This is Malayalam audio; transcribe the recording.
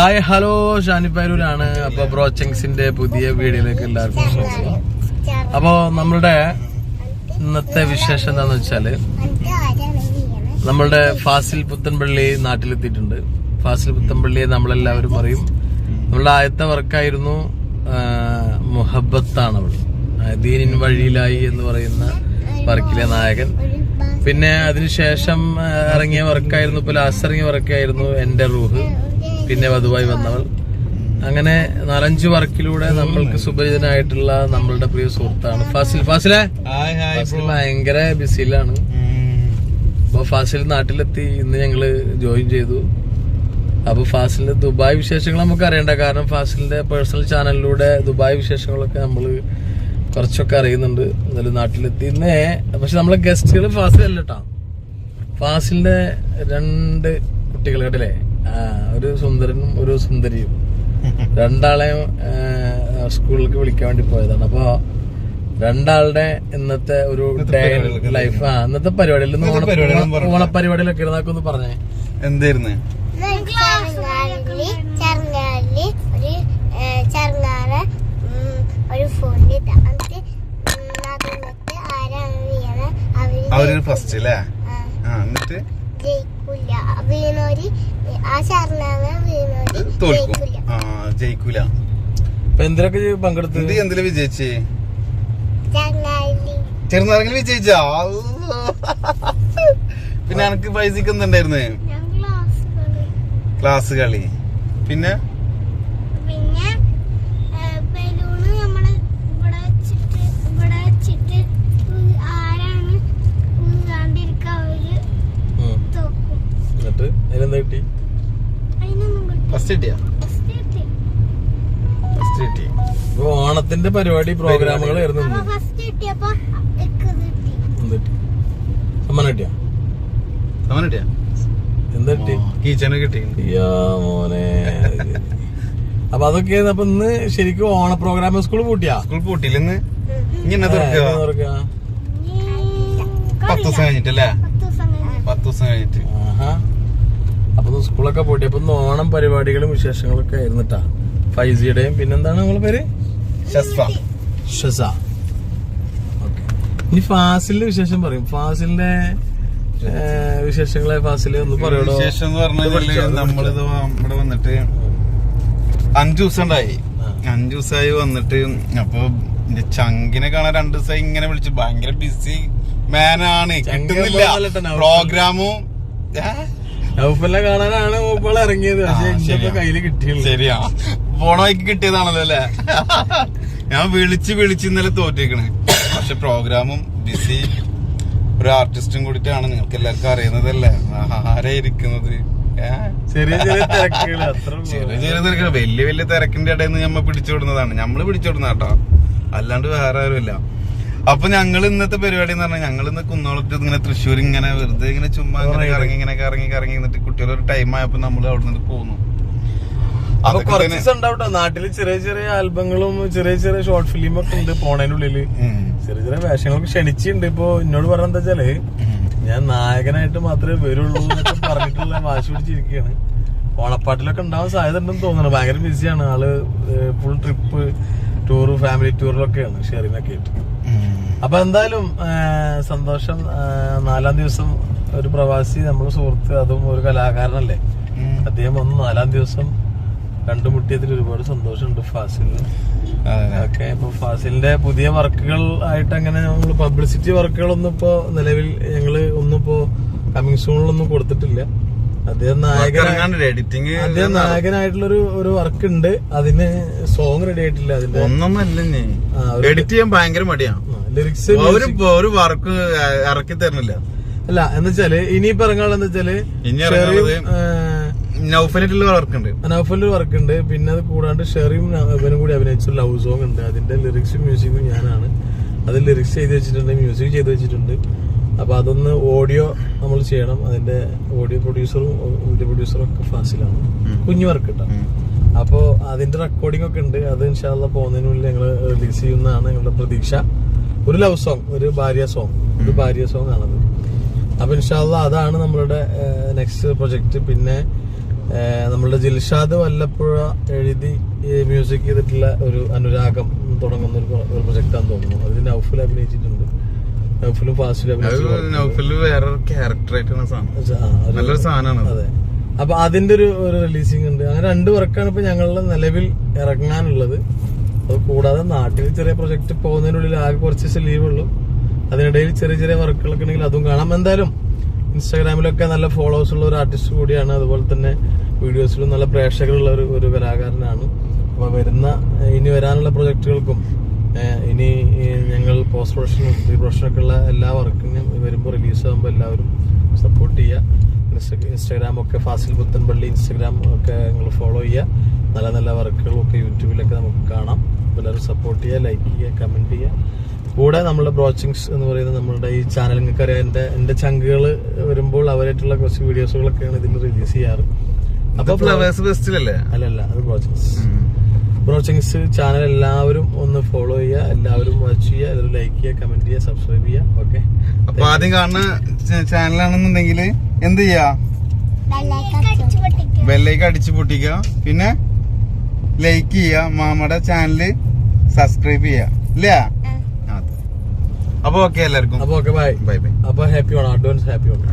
ഹായ് ഹലോ ഷാനിപ്പൈരൂരാണ് അപ്പൊ ബ്രോച്ചിങ്സിന്റെ പുതിയ വീഡിയോയിലേക്ക് എല്ലാവർക്കും സ്വാഗതം. അപ്പോ നമ്മളുടെ ഇന്നത്തെ വിശേഷം എന്താന്ന് വെച്ചാൽ നമ്മളുടെ ഫാസിൽ പുത്തൻപള്ളി നാട്ടിലെത്തിയിട്ടുണ്ട്. ഫാസിൽ പുത്തൻപള്ളിയെ നമ്മളെല്ലാവരും അറിയും. നമ്മളുടെ ആദ്യത്തെ വർക്കായിരുന്നു മുഹബത്താണ് അവൾ ദീനിൻ വഴിയിലായി എന്ന് പറയുന്ന വർക്കിലെ നായകൻ. പിന്നെ അതിനുശേഷം ഇറങ്ങിയ വർക്കായിരുന്നു ഇപ്പൊ ലാസ്റ്റ് ഇറങ്ങിയ വർക്കായിരുന്നു എന്റെ റൂഹ്. പിന്നെ വധുവായി വന്നവൾ. അങ്ങനെ നാലഞ്ച് വർക്കിലൂടെ നമ്മൾക്ക് സുപരിചിതനായിട്ടുള്ള നമ്മളുടെ പ്രിയ സുഹൃത്താണ് ഫാസിൽ. ഫാസിലെ? ഭയങ്കര ബിസിയിലാണ്. അപ്പൊ ഫാസിൽ നാട്ടിലെത്തി ഇന്ന് ഞങ്ങൾ ജോയിൻ ചെയ്തു. അപ്പൊ ഫാസിലിന്റെ ദുബായ് വിശേഷങ്ങൾ നമുക്ക് അറിയണ്ട. കാരണം ഫാസിലിന്റെ പേഴ്സണൽ ചാനലിലൂടെ ദുബായ് വിശേഷങ്ങളൊക്കെ നമ്മൾ കുറച്ചൊക്കെ അറിയുന്നുണ്ട്. എന്നാലും നാട്ടിലെത്തി. ഇന്നേ പക്ഷെ നമ്മളെ ഗസ്റ്റുകൾ ഫാസിൽ അല്ല കേട്ടോ ഫാസിലിന്റെ രണ്ട് കുട്ടികൾ കേട്ടില്ലേ? ഒരു സുന്ദരനും ഒരു സുന്ദരിയും. രണ്ടാളെയും സ്കൂളിലേക്ക് വിളിക്കാൻ വേണ്ടി പോയതാണ്. അപ്പൊ രണ്ടാളുടെ ഇന്നത്തെ ഒരു ഡേ ലൈഫ് ആ ഇന്നത്തെ പരിപാടിയിൽ ഓണപ്പരിപാടിയിലൊക്കെ ഇരുന്നൊക്കെ ഒന്ന് പറഞ്ഞേ. എന്തായിരുന്നു? ചെറുങ്ങാലിൽ ചെറുങ്ങാലിൽ ഒരു ചെറുങ്ങാറ ഒരു ഫോണിൽ എന്നിട്ട് അതിനകത്ത് ആരാണ് വീണത് അവർ അവർ ഫസ്റ്റ് അല്ലേ? ആ എന്നിട്ട്? ജയിക്കൂല. വീണോര് ആ വീണോര് ജയിക്കൂല. ആ ജയിക്കൂല. എന്തിനൊക്കെ പങ്കെടുത്തു? എന്തിൽ വിജയിച്ചേ? ചെറുങ്ങാലിൽ വിജയിച്ച. പിന്നെ എനിക്ക് പൈസക്ക് എന്തുണ്ടായിരുന്നു? ക്ലാസ് ക്ലാസ് കളി. പിന്നെ ബലൂണ് നമ്മൾ ഇവിടെ വെച്ചിട്ട് ഇവിടെ വെച്ചിട്ട് ഉ- ആരാണ് വീഴാണ്ടിരിക്കുക അവർ ഉം. തോക്കും എന്നിട്ട് അതിനെന്താ കിട്ടി അതിനൊന്നും കിട്ടും ഫസ്റ്റ് കിട്ടിയാ ഫസ്റ്റ് കിട്ടി ഇപ്പൊ ഓണത്തിന്റെ പരിപാടി കിട്ടി സമ്മാനം കിട്ടിയാ? അവൻ കിട്ടിയാ? എന്താ കിട്ടി കീച്ചനെ കിട്ടി. മോനെ. അപ്പൊ അതൊക്കെ അപ്പൊ ഇന്ന് ശരിക്കും ഓണ പ്രോഗ്രാം സ്കൂൾ പൂട്ടിയാ? സ്കൂൾ പൂട്ടിയില്ല ഇന്ന്? തുറക്കുക? പത്ത് ദിവസം കഴിഞ്ഞിട്ടല്ലേ? പത്ത് ദിവസം പത്ത് ദിവസം കഴിഞ്ഞിട്ട്. ആഹാ. അപ്പൊ സ്കൂളൊക്കെ പോയിട്ട് അപ്പൊ ഓണം പരിപാടികളും വിശേഷങ്ങളൊക്കെ ആയിരുന്നിട്ടാ. ഫൈവ് ജിയുടെയും പിന്നെന്താണ് നമ്മളെ പേര്? ഷസ്ഫ ഷസ ഓക്കെ. ഇനി ഫാസിലിന്റെ വിശേഷം പറയും. ഫാസിലിന്റെ വിശേഷങ്ങളെ ഫാസിൽ ഒന്ന് പറയണോ വിശേഷം എന്ന് പറഞ്ഞാൽ നമ്മളിത് ഇവിടെ വന്നിട്ട് അഞ്ചു ദിവസം ഉണ്ടായി. അഞ്ചു ദിവസമായി വന്നിട്ട് അപ്പൊ എന്റെ ചങ്കിനെ കാണാൻ രണ്ടു ദിവസമായി ഇങ്ങനെ വിളിച്ചു. ഭയങ്കര ബിസി മാനാണ് കിട്ടുന്നില്ല. പ്രോഗ്രാമും? നൗഫലിനെ കാണാനാണ് മൂപ്പൾ ഇറങ്ങിയത്. പക്ഷെ. കയ്യിൽ കിട്ടിയുള്ളൂ. ശരിയാ. ഫോണോയ്ക്ക് കിട്ടിയതാണല്ലോ അല്ലേ? ഞാൻ വിളിച്ച് വിളിച്ച് ഇന്നലെ തോറ്റേക്കണ്. പക്ഷെ പ്രോഗ്രാമും ബിസി ഒരു ആർട്ടിസ്റ്റും കൂടിയിട്ടാണ് നിങ്ങൾക്ക് എല്ലാവർക്കും അറിയുന്നതല്ലേ? ആരെ ഇരിക്കുന്നത്? ചെറിയ ചെറിയ തിരക്കുകൾ വലിയ വലിയ തിരക്കിന്റെ ഇടയിൽ നിന്ന് നമ്മൾ പിടിച്ചുവിടുന്നതാണ് നമ്മൾ പിടിച്ചോടുന്ന കേട്ടോ അല്ലാണ്ട് വേറെ ആരുമില്ല. അപ്പൊ ഞങ്ങൾ ഇന്നത്തെ പരിപാടി എന്ന് പറഞ്ഞാൽ ഞങ്ങൾ ഇന്ന് കുന്നോളത്ത് ഇങ്ങനെ തൃശ്ശൂർ ഇങ്ങനെ വെറുതെ ഇങ്ങനെ ചുമ്മാ ഇങ്ങനെ കറങ്ങി ഇങ്ങനെ കറങ്ങി കറങ്ങി എന്നിട്ട് കുട്ടികൾ ഒരു ടൈം ആയപ്പോ നമ്മൾ അവിടെ നിന്ന് പോന്നു. അപ്പൊ കുറച്ച് തന്നെ- ദിവസം ഉണ്ടാവട്ടെ നാട്ടിൽ ചെറിയ ചെറിയ ആൽബങ്ങളും ചെറിയ ചെറിയ ഷോർട്ട് ഫിലിം ഒക്കെ ഉണ്ട് പോണേനുള്ളിൽ. ഉള്ളിൽ ചെറിയ ചെറിയ വേഷങ്ങളൊക്കെ ക്ഷണിച്ചിട്ടുണ്ട് ഇപ്പൊ എന്നോട് പറഞ്ഞ എന്താ വെച്ചാൽ ഞാൻ നായകനായിട്ട് മാത്രമേ വരുള്ളൂ എന്നൊക്കെ പറഞ്ഞിട്ടുള്ള വാശി പിടിച്ചിരിക്കുകയാണ് ഓണപ്പാട്ടിലൊക്കെ ഉണ്ടാവാൻ സാധ്യത ഉണ്ടെന്ന് തോന്നുന്നു. ഭയങ്കര ബിസിയാണ് ആൾ ഫുൾ ട്രിപ്പ് ടൂർ ഫാമിലി ടൂറിലൊക്കെയാണ് ഷെയറിനൊക്കെ ആയിട്ട്. അപ്പൊ എന്തായാലും സന്തോഷം. നാലാം ദിവസം ഒരു പ്രവാസി നമ്മുടെ സുഹൃത്ത് അതും ഒരു കലാകാരനല്ലേ. അദ്ദേഹം ഒന്ന് നാലാം ദിവസം കണ്ടുമുട്ടിയതിൽ ഒരുപാട് സന്തോഷമുണ്ട് ഫാസിലിന്. ഓക്കെ ഇപ്പൊ ഫാസിലിന്റെ പുതിയ വർക്കുകൾ ആയിട്ട് അങ്ങനെ നമ്മൾ പബ്ലിസിറ്റി വർക്കുകളൊന്നും ഇപ്പോ നിലവിൽ ഞങ്ങൾ ഒന്നും ഇപ്പോ കമ്മിങ് സൂണിലൊന്നും കൊടുത്തിട്ടില്ല. അദ്ദേഹം എഡിറ്റിങ് അദ്ദേഹം നായകനായിട്ടുള്ള ഒരു വർക്ക് ഉണ്ട് അതിന് സോങ് റെഡി ആയിട്ടില്ല അതിന്റെ ഒന്നൊന്നല്ല എഡിറ്റ് ചെയ്യാൻ ഭയങ്കര മടിയാണ് ലിറിക്സ് ഒരു വർക്ക് ഇറക്കി തരുന്നില്ല. അല്ല എന്ന് വെച്ചാൽ ഇനിയിപ്പോ ഇറങ്ങാനുള്ള വെച്ചാൽ ഇനി പറഞ്ഞാൽ നൗഫലിന്റെ നൗഫലായിട്ടുള്ള വർക്ക് ഉണ്ട്. വർക്ക് ഉണ്ട്. പിന്നെ അത് കൂടാണ്ട് ഷെറിയും ഇവനും കൂടി അഭിനയിച്ച ലവ് സോങ് ഉണ്ട്. അതിന്റെ ലിറിക്സും മ്യൂസിക്കും ഞാനാണ്. അത് ലിറിക്സ് ചെയ്ത് വെച്ചിട്ടുണ്ട് മ്യൂസിക് ചെയ്ത് വെച്ചിട്ടുണ്ട്. അപ്പൊ അതൊന്ന് ഓഡിയോ നമ്മൾ ചെയ്യണം. അതിന്റെ ഓഡിയോ പ്രൊഡ്യൂസറും വീഡിയോ പ്രൊഡ്യൂസറും ഒക്കെ ഫാസിലാണ്. കുഞ്ഞു വർക്ക് കേട്ടോ ഉം. അപ്പോ അതിന്റെ റെക്കോർഡിംഗ് ഒക്കെ ഉണ്ട്. അത് ഇൻഷാല്ല പോകുന്നതിന് മുന്നിൽ ഞങ്ങൾ റിലീസ് ചെയ്യുന്നതാണ് ഞങ്ങളുടെ പ്രതീക്ഷ. ഒരു ലവ് സോങ് ഒരു ഭാര്യ സോങ് ഒരു ഭാര്യ സോങ് ആണത്. അപ്പൊ ഇൻഷാല്ല അതാണ് നമ്മളുടെ നെക്സ്റ്റ് പ്രൊജക്ട് പിന്നെ നമ്മളുടെ ജിൽഷാദ് വല്ലപ്പുഴ എഴുതി മ്യൂസിക് ചെയ്തിട്ടുള്ള ഒരു അനുരാഗം തുടങ്ങുന്ന ഒരു പ്രൊജക്ട് പ്രൊജക്റ്റാന്ന് തോന്നുന്നു. അതിൽ നൗഫുൽ അഭിനയിച്ചിട്ടുണ്ട്. നൗഫലും ഫാസിലും നൗഫലിൽ വേറെ ക്യാരക്ടർ സാധനം. നല്ലൊരു സാധനമാണ് അതെ. അപ്പൊ അതിന്റെ ഒരു ഒരു റിലീസിംഗ് ഉണ്ട്. അങ്ങനെ രണ്ട് വർക്കാണ് ഇപ്പൊ ഞങ്ങളുടെ നിലവിൽ ഇറങ്ങാനുള്ളത്. അത് കൂടാതെ നാട്ടിൽ ചെറിയ പ്രൊജക്ട് പോകുന്നതിനുള്ളിൽ ആകെ കുറച്ച് ദിവസം ലീവ് ഉള്ളൂ. അതിനിടയിൽ ചെറിയ ചെറിയ വർക്കുകളൊക്കെ ഉണ്ടെങ്കിൽ അതും കാണാം. എന്തായാലും ഇൻസ്റ്റാഗ്രാമിലൊക്കെ നല്ല ഫോളോവേഴ്സ് ഉള്ള ഒരു ആർട്ടിസ്റ്റ് കൂടിയാണ്. അതുപോലെ തന്നെ വീഡിയോസിലും നല്ല പ്രേക്ഷകരുള്ള ഒരു ഒരു കലാകാരനാണ്. അപ്പൊ വരുന്ന ഇനി വരാനുള്ള പ്രൊജക്ടുകൾക്കും ഇനി ഞങ്ങൾ പോസ്റ്റ് പ്രൊഡക്ഷനും പ്രീ പ്രൊഡക്ഷനൊക്കെ ഉള്ള എല്ലാ വർക്കിനും വരുമ്പോൾ റിലീസ് ആകുമ്പോൾ എല്ലാവരും സപ്പോർട്ട് ചെയ്യുക. ഇൻസ്റ്റാഗ്രാം ഒക്കെ ഫാസിൽ പുത്തൻപള്ളി ഇൻസ്റ്റാഗ്രാം ഒക്കെ നിങ്ങൾ ഫോളോ ചെയ്യുക. നല്ല നല്ല വർക്കുകളൊക്കെ യൂട്യൂബിലൊക്കെ നമുക്ക് കാണാം. എല്ലാവരും സപ്പോർട്ട് ചെയ്യുക ലൈക്ക് ചെയ്യുക കമന്റ് ചെയ്യുക. കൂടെ നമ്മുടെ ബ്രോച്ചിങ്സ് എന്ന് പറയുന്നത് നമ്മളുടെ ഈ ചാനൽ നിങ്ങൾക്ക് അറിയാം എന്റെ എന്റെ ചങ്കുകൾ വരുമ്പോൾ അവരായിട്ടുള്ള കുറച്ച് വീഡിയോസുകളൊക്കെയാണ് ഇതിൽ റിലീസ് ചെയ്യാറ്. അപ്പോൾ അപ്പൊ ഫ്ലവേഴ്സ് ഫെസ്റ്റിലല്ലേ അല്ലല്ല അത് ബ്രോച്ചിങ്സ് ബ്രോച്ചിങ്സ് ചാനൽ എല്ലാവരും ഒന്ന് ഫോളോ ചെയ്യുക എല്ലാവരും വാച്ച് ചെയ്യുക അതിൽ ലൈക്ക് ചെയ്യുക കമന്റ് ചെയ്യുക സബ്സ്ക്രൈബ് ചെയ്യുക ഓക്കെ അപ്പൊ ആദ്യം കാണുന്ന ചാനലാണെന്നുണ്ടെങ്കിൽ എന്ത് ചെയ്യാ? അടിച്ചു പൊട്ടിക്കുക ബെല്ലേക്ക് അടിച്ചു പൊട്ടിക്കുക. പിന്നെ ലൈക്ക് ചെയ്യുക. മാമയുടെ ചാനൽ സബ്സ്ക്രൈബ് ചെയ്യുക. ഇല്ല. അപ്പൊ ഓക്കെ എല്ലാവർക്കും. അപ്പൊ ഓക്കെ ബൈ ബൈ ബൈ അപ്പൊ happy Onam advance happy Onam